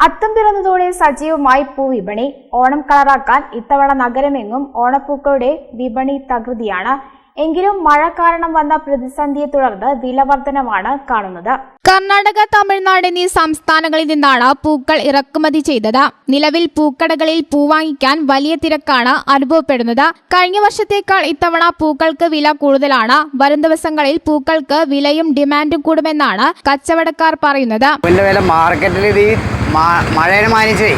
അത്തം പിറന്നതോടെ സജീവമായി പൂവിപണി ഓണം കളറാക്കാൻ ഇത്തവണ നഗരമെങ്ങും ഓണപ്പൂക്കളുടെ വിപണി തകൃതിയാണ്. എങ്കിലും മഴ കാരണം വന്ന പ്രതിസന്ധിയെ തുടർന്ന് വിലവർധനമാണ് കാണുന്നത്. കർണാടക തമിഴ്നാട് എന്നീ സംസ്ഥാനങ്ങളിൽ നിന്നാണ് പൂക്കൾ ഇറക്കുമതി ചെയ്തത്. നിലവിൽ പൂക്കടകളിൽ പൂ വാങ്ങിക്കാൻ വലിയ തിരക്കാണ് അനുഭവപ്പെടുന്നത്. കഴിഞ്ഞ വർഷത്തേക്കാൾ ഇത്തവണ പൂക്കൾക്ക് വില കൂടുതലാണ്. വരും ദിവസങ്ങളിൽ പൂക്കൾക്ക് വിലയും ഡിമാൻഡും കൂടുമെന്നാണ് കച്ചവടക്കാർ പറയുന്നത്. വില മാർക്കറ്റിൽ ഇത് ഈ മാ- മഴയെ മാനിച്ചേ.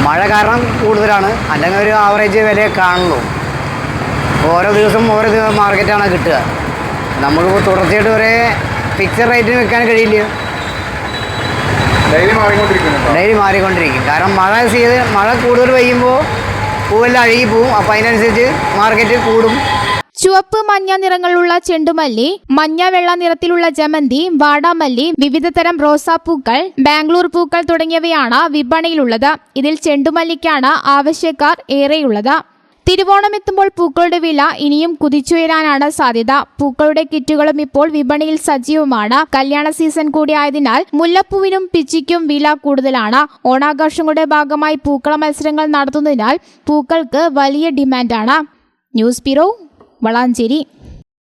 മഴ കാരണം കൂടുതലാണ്. അല്ലെങ്കിൽ ഒരു ആവറേജ് വിലയെ കാണുള്ളൂ. ഓരോ ദിവസം ഓരോ ദിവസം മാർക്കറ്റാണ് കിട്ടുക. നമുക്കിപ്പോൾ തുടർച്ചയായിട്ട് ഒരേ ഫിക്സഡ് റേറ്റിന് വെക്കാൻ കഴിയില്ല. ഡെയിലി മാറിക്കൊണ്ടിരിക്കും. കാരണം മഴ ചെയ്ത് മഴ കൂടുതൽ പെയ്യുമ്പോൾ പൂവെല്ലാം അഴുകി പോവും. അപ്പോൾ അതിനനുസരിച്ച് മാർക്കറ്റ് കൂടും. ചുവപ്പ് മഞ്ഞ നിറങ്ങളുള്ള ചെണ്ടുമല്ലി മഞ്ഞ വെള്ള നിറത്തിലുള്ള ജമന്തി വാടാമല്ലി വിവിധതരം റോസാപ്പൂക്കൾ ബാംഗ്ലൂർ പൂക്കൾ തുടങ്ങിയവയാണ് വിപണിയിലുള്ളത്. ഇതിൽ ചെണ്ടുമല്ലിക്കാണ് ആവശ്യക്കാർ ഏറെയുള്ളത്. തിരുവോണം എത്തുമ്പോൾ പൂക്കളുടെ വില ഇനിയും കുതിച്ചുയരാനാണ് സാധ്യത. പൂക്കളുടെ കിറ്റുകളും ഇപ്പോൾ വിപണിയിൽ സജീവമാണ്. കല്യാണ സീസൺ കൂടിയായതിനാൽ മുല്ലപ്പൂവിനും പിച്ചിക്കും വില കൂടുതലാണ്. ഓണാഘോഷങ്ങളുടെ ഭാഗമായി പൂക്കള മത്സരങ്ങൾ നടത്തുന്നതിനാൽ പൂക്കൾക്ക് വലിയ ഡിമാൻഡാണ്. News bureau Valanchery.